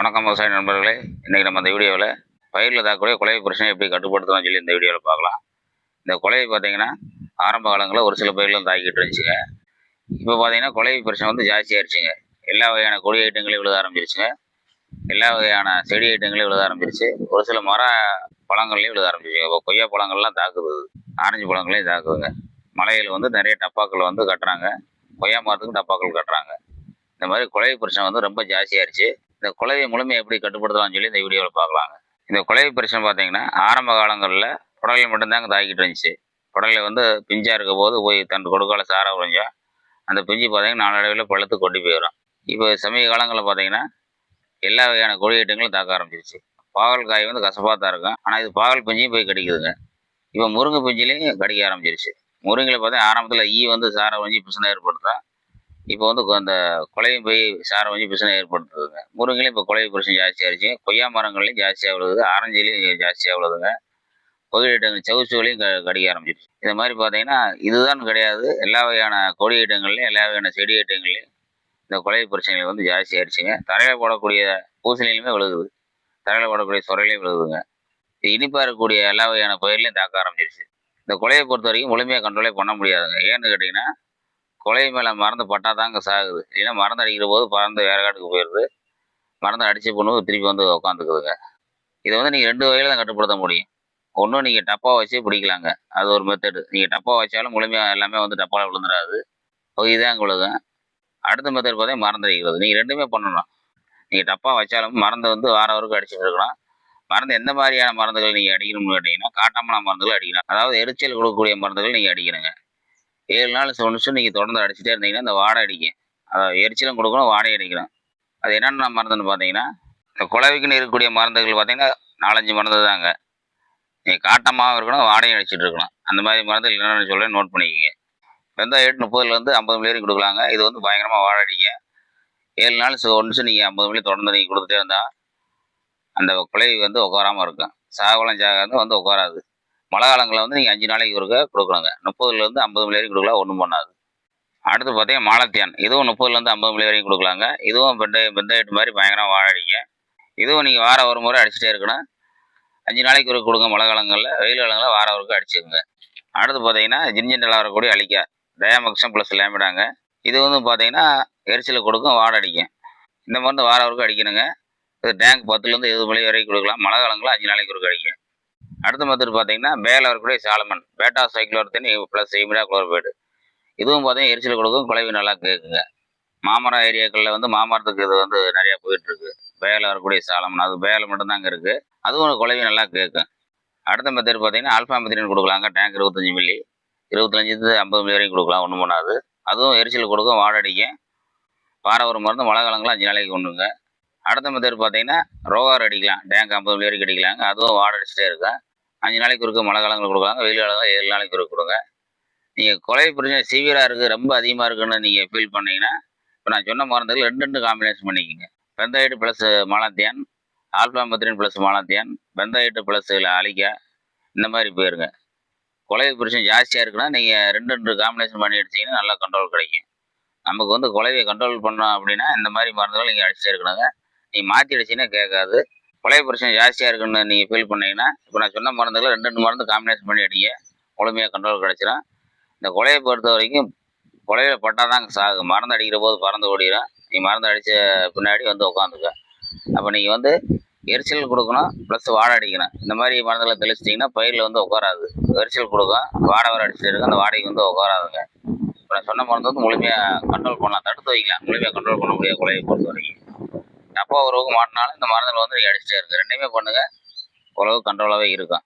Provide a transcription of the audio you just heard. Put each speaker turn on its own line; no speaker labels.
வணக்கம் விவசாய நண்பர்களே. இன்றைக்கி நம்ம இந்த வீடியோவில் பயிரில் தாக்கக்கூடிய கொலை பிரச்சனை எப்படி கட்டுப்படுத்தலாம் சொல்லி இந்த வீடியோவில் பார்க்கலாம். இந்த கொலை பார்த்தீங்கன்னா ஆரம்ப காலங்களில் ஒரு சில பயிர்களும் தாக்கிட்டு இருந்துச்சுங்க. இப்போ பார்த்தீங்கன்னா கொலை பிரச்சனை வந்து ஜாஸ்தியாகிடுச்சுங்க எல்லா வகையான கொடி ஐட்டங்களையும் விழுத ஆரம்பிச்சிருச்சுங்க. எல்லா வகையான செடி ஐட்டங்களையும் விழுத ஆரம்பிச்சிருச்சு. ஒரு சில மர பழங்கள்லையும் விழுத ஆரம்பிச்சிருச்சுங்க. இப்போ கொய்யா பழங்கள்லாம் தாக்குது. ஆரஞ்சு பழங்களையும் தாக்குதுங்க. மலையில் வந்து நிறைய டப்பாக்கள் வந்து கட்டுறாங்க. கொய்யா மரத்துக்கும் டப்பாக்கள் கட்டுறாங்க. இந்த மாதிரி கொலை பிரச்சனை வந்து ரொம்ப ஜாஸ்தியாகிடுச்சு இந்த கொலையை முழுமையை எப்படி கட்டுப்படுத்தலாம்னு சொல்லி இந்த வீடியோவில் பார்க்கலாங்க. இந்த கொலை பிரச்சனை பார்த்தீங்கன்னா ஆரம்ப காலங்களில் புடலை மட்டும்தாங்க தாக்கிட்டு இருந்துச்சு. புடலை வந்து பிஞ்சாக இருக்க போது போய் தன் கொடுக்கால சாரா உறிஞ்சா அந்த பிஞ்சு பார்த்தீங்கன்னா நாளடைவில் பழுத்து கொட்டி போயிடும். இப்போ சமீப காலங்களில் பார்த்தீங்கன்னா எல்லா வகையான கொடியீட்டங்களும் தாக்க ஆரம்பிச்சிருச்சு. பாகல் காய் வந்து கசப்பாக தான் இருக்கும். ஆனால் இது பாகல் பிஞ்சையும் போய் கடிக்குதுங்க. இப்போ முருங்கை பிஞ்சிலையும் கடிக்க ஆரம்பிச்சிருச்சு. முருங்கையில் பார்த்தா ஆரம்பத்தில் ஈ வந்து சாரை வஞ்சி பிசனை ஏற்படுத்தா இப்போ வந்து அந்த கொலையும் போய் சாரம் வச்சு பிரச்சனை ஏற்படுத்துதுங்க முருங்கையிலும் இப்போ கொலை பிரச்சனை ஜாஸ்தியாகிடுச்சு கொய்யா மரங்கள்லையும் ஜாஸ்தியாக விழுகுது. ஆரஞ்சிலையும் ஜாஸ்தியாக விழுதுங்க கொடி சவுச்சுகளையும் க கடிக்க ஆரம்பிச்சிருச்சு. இந்த மாதிரி பார்த்தீங்கன்னா இதுதான் கிடையாது. எல்லா வகையான கொடி ஐட்டங்கள்லையும் எல்லா வகையான செடி ஐட்டங்கள்லையும் இந்த கொலை பிரச்சனைகள் வந்து ஜாஸ்தி ஆயிடுச்சுங்க. தரையில் போடக்கூடிய பூசணியிலுமே விழுகுது. தரையில் போடக்கூடிய சொரையிலையும் விழுகுதுங்க. இது இனிப்பாக இருக்கக்கூடிய எல்லா வகையான பயிர்லையும் தாக்க ஆரம்பிச்சிருச்சு. இந்த கொலையை பொறுத்த வரைக்கும் முழுமையாக கண்ட்ரோலே பண்ண முடியாதுங்க. ஏன்னு கேட்டிங்கன்னா கொலை மேலே மருந்து பட்டா தாங்க சாகுது. இல்லைன்னா மருந்து அடிக்கிற போது பறந்து வேற காட்டுக்கு போயிடுது. மருந்து அடிச்சு பொண்ணு திருப்பி வந்து உட்காந்துக்குதுங்க இதை வந்து நீங்கள் ரெண்டு வகையில் தான் கட்டுப்படுத்த முடியும். ஒன்றும் நீங்கள் டப்பா வச்சு பிடிக்கலாங்க. அது ஒரு மெத்தடு நீங்கள் டப்பா வச்சாலும் முழுமையாக எல்லாமே வந்து டப்பாவில் விழுந்துடாது. பகுதி தான் விழுகும் அடுத்த மெத்தட் பார்த்தீங்கன்னா மருந்து அடிக்கிறது. நீங்கள் ரெண்டுமே பண்ணணும். நீங்கள் டப்பா வச்சாலும் மருந்து வந்து வாரம் வரைக்கும் அடிச்சுட்டு இருக்கணும் மருந்து எந்த மாதிரியான மருந்துகள் நீங்கள் அடிக்கணும்னு கேட்டிங்கன்னா காட்டாமலா மருந்துகள் அடிக்கணும் அதாவது எரிச்சல் கொடுக்கக்கூடிய மருந்துகள் நீங்கள் அடிக்கணுங்க. ஏழு நாள் சொன்னிச்சு நீங்கள் தொடர்ந்து அடிச்சுட்டே இருந்தீங்கன்னா இந்த வாடை அடிக்கும். அதை எரிச்சலும் கொடுக்கணும் வாடகை அடிக்கணும். அது என்னென்ன மருந்துன்னு பார்த்தீங்கன்னா இந்த குலவிக்குன்னு இருக்கக்கூடிய மருந்துகள் பார்த்தீங்கன்னா நாலஞ்சு மருந்து தாங்க. நீங்கள் காட்டமாகவும் இருக்கணும் வாடகை அடிச்சிட்டு இருக்கணும். அந்த மாதிரி மருந்துகள் என்னென்னு சொல்லி நோட் பண்ணிக்கோங்க. வெந்தயம் முப்பதுலேருந்து ஐம்பது மில்லி கொடுக்கலாங்க. இது வந்து பயங்கரமாக வாழ அடிக்கும் ஏழு நாள் ஒன்று நீங்கள் ஐம்பது மில்லி தொடர்ந்து நீங்கள் கொடுத்துட்டே இருந்தால் அந்த குலை வந்து உட்காராமல் இருக்கும். சாகுலம் சாகாது வந்து உட்காராது மழை காலங்களில் வந்து நீங்கள் அஞ்சு நாளைக்கு ஒருக்க கொடுக்குறாங்க முப்பதுலேருந்து ஐம்பது மில்லி வரைக்கும் கொடுக்கலாம் ஒன்றும் பண்ணாது. அடுத்து பார்த்தீங்கன்னா மாலத்தியான் இதுவும் முப்பதுலேருந்து ஐம்பது மில்லி வரைக்கும் கொடுக்கலாங்க. இதுவும் பெண்டை பெந்தயட்டு மாதிரி பயங்கரமாக வாழடிங்க. இதுவும் நீங்கள் வாரம் ஒரு முறை அடிச்சுட்டே இருக்கணும். அஞ்சு நாளைக்கு ஒரு கொடுங்க மழை காலங்களில். வெயில் காலங்களில் வாரம் ஒருக்க அடிச்சுக்கோங்க. அடுத்து பார்த்தீங்கன்னா ஜின்ஜெண்டலாக வரக்கூடிய அழிக்கா டயாமக்சம் ப்ளஸ் லேமிடாங்க. இது வந்து பார்த்தீங்கன்னா எரிச்சலை கொடுக்கும் வாடடிக்கும். இந்த மருந்து வாரம் ஒருக்க அடிக்கணுங்க. இது டேங்க் பத்துலேருந்து இருபது மணி வரைக்கும் கொடுக்கலாம். மழை காலங்களில் அஞ்சு நாளைக்கு ஒருக்க அடிக்கும் அடுத்த மெத்தட் பார்த்தீங்கன்னா மேலே வரக்கூடிய சாலமன் பேட்டா சைக்ளோர்த்தின் ப்ளஸ் இமிடா குளோர்பேடு இதுவும் பார்த்தீங்கன்னா எரிச்சல் கொடுக்கும் குலைவு நல்லா கேட்குங்க மாமரம் ஏரியாக்களில் வந்து மாமரத்துக்கு இது வந்து நிறையா போயிட்டுருக்கு. வேலை வரக்கூடிய சாலமன் அது வேலை மட்டும்தான் அங்கே இருக்குது அதுவும் குலைவு நல்லா கேட்கும் அடுத்த மெத்தட் பார்த்தீங்கன்னா ஆல்ஃபா மெத்திரின் கொடுக்கலாங்க டேங்க் இருபத்தஞ்சி மில்லி இருபத்தஞ்சி ஐம்பது மில்லி வரைக்கும் கொடுக்கலாம் ஒன்றும் பண்ணாது அதுவும் எரிச்சல் கொடுக்கும் வாடடிக்கும் பாறை ஒரு மருந்து மழை காலங்களில் அஞ்சு நாளைக்கு ஒன்றுங்க அடுத்த மெத்தட் பார்த்தீங்கன்னா ரோகார் அடிக்கலாம் டேங்க் ஐம்பது மில்லி வரைக்கும் அடிக்கலாங்க. அதுவும் வாடடிச்சிட்டே இருக்கும் அஞ்சு நாளைக்கு ஒருக்க மழை காலங்கள் கொடுக்குறாங்க வெயில் காலங்கள் ஏழு நாளைக்கு ஒருக்க கொடுங்க. நீங்கள் கொலை பிரச்சனை சிவியராக இருக்குது ரொம்ப அதிகமாக இருக்குன்னு நீங்கள் ஃபீல் பண்ணீங்கன்னா இப்போ நான் சொன்ன மருந்துகள் ரெண்டு ரெண்டு காம்பினேஷன் பண்ணிக்கோங்க. Phenthoate plus malathion alphamethrin plus malathion phenthoate plus அலிக்கா இந்த மாதிரி போயிருங்க. கொலை பிரச்சனை ஜாஸ்தியாக இருக்குன்னா நீங்கள் ரெண்டு ரெண்டு காம்பினேஷன் பண்ணி அடிச்சீங்கன்னா நல்லா கண்ட்ரோல் கிடைக்கும். நமக்கு வந்து கொலையை கண்ட்ரோல் பண்ணோம் அப்படின்னா இந்த மாதிரி மருந்துகள் நீங்கள் அடிச்சுட்டே இருக்கணுங்க. நீங்கள் மாற்றி அடிச்சீங்கன்னா கேட்காது. கொலை பிரச்சனை ஜாஸ்தியாக இருக்குன்னு நீங்கள் ஃபீல் பண்ணீங்கன்னா இப்போ நான் சொன்ன மருந்துகளை ரெண்டு ரெண்டு மருந்து காம்பினேஷன் பண்ணி அடிங்க. முழுமையாக கண்ட்ரோல் கிடச்சிடும் இந்த கொலையை பொறுத்த வரைக்கும் கொலையில பட்டால் தான் சாகு. மருந்து அடிக்கிற போது பறந்து ஓடிடும் நீ மருந்து அடித்த பின்னாடி வந்து உட்காந்துக்க அப்போ நீங்கள் வந்து எரிச்சல் கொடுக்கணும் ப்ளஸ் வாடை அடிக்கணும். இந்த மாதிரி மருந்துகளை தெளிச்சிட்டிங்கன்னா பயிரில் வந்து உட்காராது எரிச்சல் கொடுக்கும். வாடை வர அடிச்சுட்டு இருக்கும் அந்த வாடகைக்கு வந்து உட்காராதுங்க இப்போ நான் சொன்ன மருந்து வந்து முழுமையாக கண்ட்ரோல் பண்ணலாம். தடுத்து வைக்கலாம். முழுமையாக கண்ட்ரோல் பண்ண முடியாது கொலையை பொறுத்த வரைக்கும். எப்போ உறவுக்கு மாட்டினாலும் இந்த மருந்துகள் வந்து நீங்கள் அடிச்சுட்டே இருக்கு ரெண்டுமே பண்ணுங்கள் உறவு கண்ட்ரோலாகவே இருக்கும்